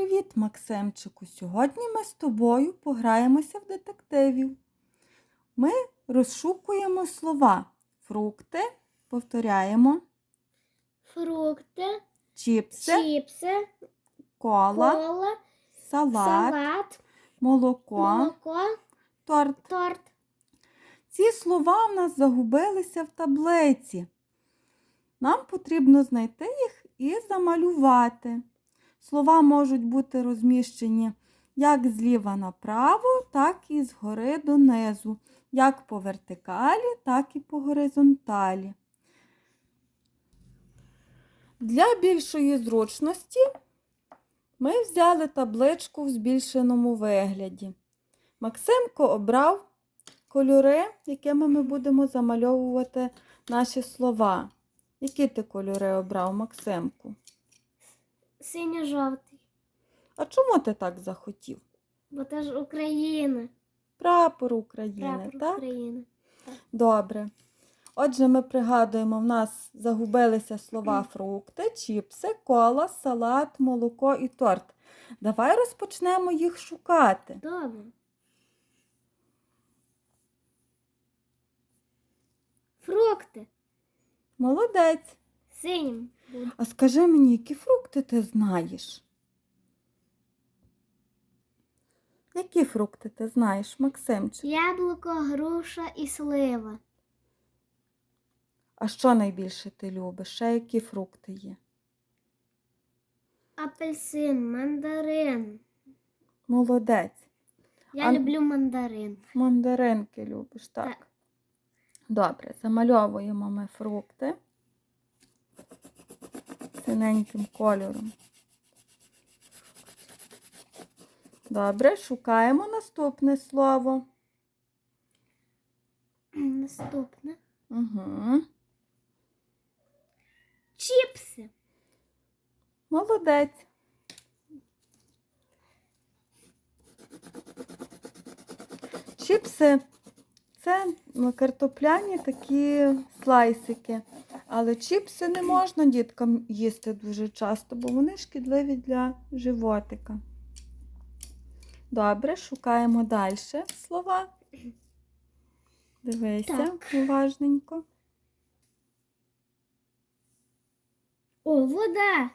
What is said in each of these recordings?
Привіт, Максимчику! Сьогодні ми з тобою пограємося в детективів. Ми розшукуємо слова фрукти, повторяємо, фрукти, чіпси, чіпси, кола, кола, салат, салат, молоко, молоко, торт. торт. Ці слова в нас загубилися в таблиці. Нам потрібно знайти їх і замалювати. Слова можуть бути розміщені як зліва направо, так і згори донизу, як по вертикалі, так і по горизонталі. Для більшої зручності ми взяли табличку в збільшеному вигляді. Максимко обрав кольори, якими ми будемо замальовувати наші слова. Які ти кольори обрав, Максимку? Синьо-жовтий. А чому ти так захотів? Бо це ж Україна. Прапор України, Прапор так? України. Добре. Отже, ми пригадуємо, в нас загубилися слова фрукти, чіпси, кола, салат, молоко і торт. Давай розпочнемо їх шукати. Добре. Фрукти. Молодець. Синім. буде. А скажи мені, які фрукти ти знаєш? Які фрукти ти знаєш, Максимчик? Яблуко, груша і слива. А що найбільше ти любиш? Ще які фрукти є? Апельсин, мандарин. Молодець. Я А- люблю мандарин. Мандаринки любиш, так? Так. Добре, замальовуємо ми фрукти синеньким кольором. Добре, шукаємо наступне слово. Наступне. Угу. Чіпси. Молодець. Чіпси це ну, картопляні такі слайсики. Але чіпси не можна діткам їсти дуже часто, бо вони шкідливі для животика. Добре, шукаємо далі слова. Дивися Так. уважненько. О, вода.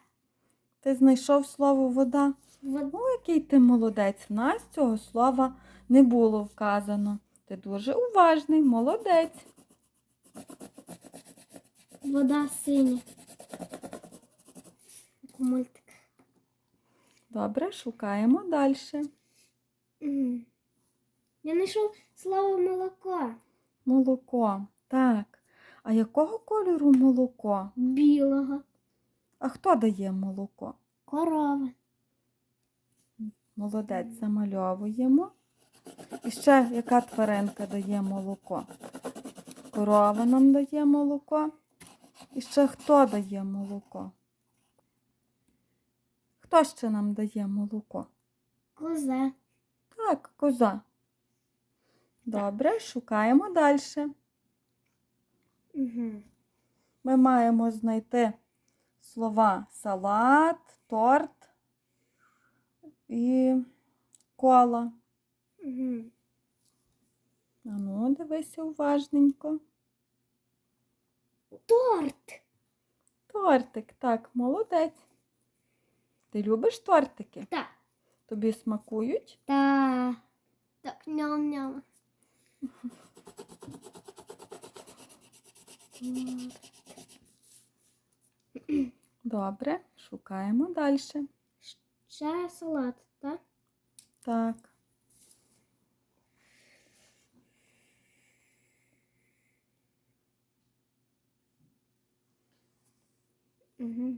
Ти знайшов слово вода. Вода. Ну, який ти молодець. В нас цього слова не було вказано. Ти дуже уважний, молодець. Вода синя. Як у мультик. Добре, шукаємо далі. Я знайшов слово молоко. Молоко. Так. А якого кольору молоко? Білого. А хто дає молоко? Корова. Молодець, замальовуємо. І ще яка тваринка дає молоко? Корова нам дає молоко. І ще хто дає молоко? Хто ще нам дає молоко? Коза. Так, коза. Добре, шукаємо далі. Угу. Ми маємо знайти слова салат, торт і кола. Угу. А ну, дивися уважненько. Торт. Тортик, так, молодець. Ти любиш тортики? Так. Тобі смакують? Та. Так, ням-ням. Добре, шукаємо далі. Ще салат, так? Так. Угу.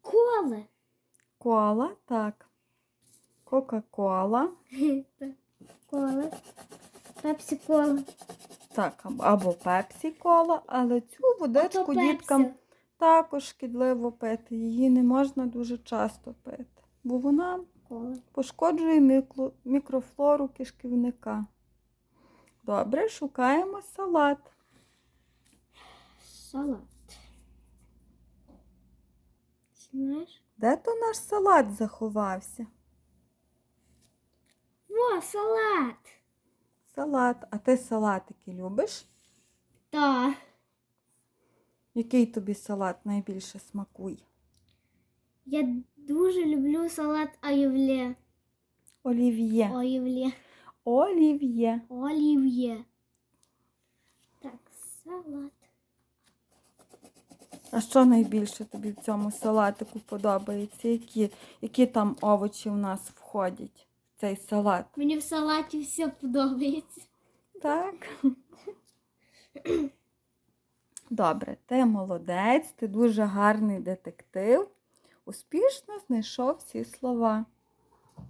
Коле. Кола, так. Кока-кола. Кола. Так, або- пепсі-кола, але цю водичку діткам також шкідливо пити. Її не можна дуже часто пити, бо вона пошкоджує мікло- мікрофлору кишківника. Добре, шукаємо салат. Салат. знаєш? Де то наш салат заховався? О, салат. Салат. А ти салатики любиш? Так. Який тобі салат найбільше смакує? Я дуже люблю салат олів'є. Олів'є. Олів'є. Олів'є. Олів'є. Так, салат. А що найбільше тобі в цьому салатику подобається? Які, які там овочі в нас входять в цей салат? Мені в салаті все подобається. Так. Добре, ти молодець, ти дуже гарний детектив. Успішно знайшов всі слова.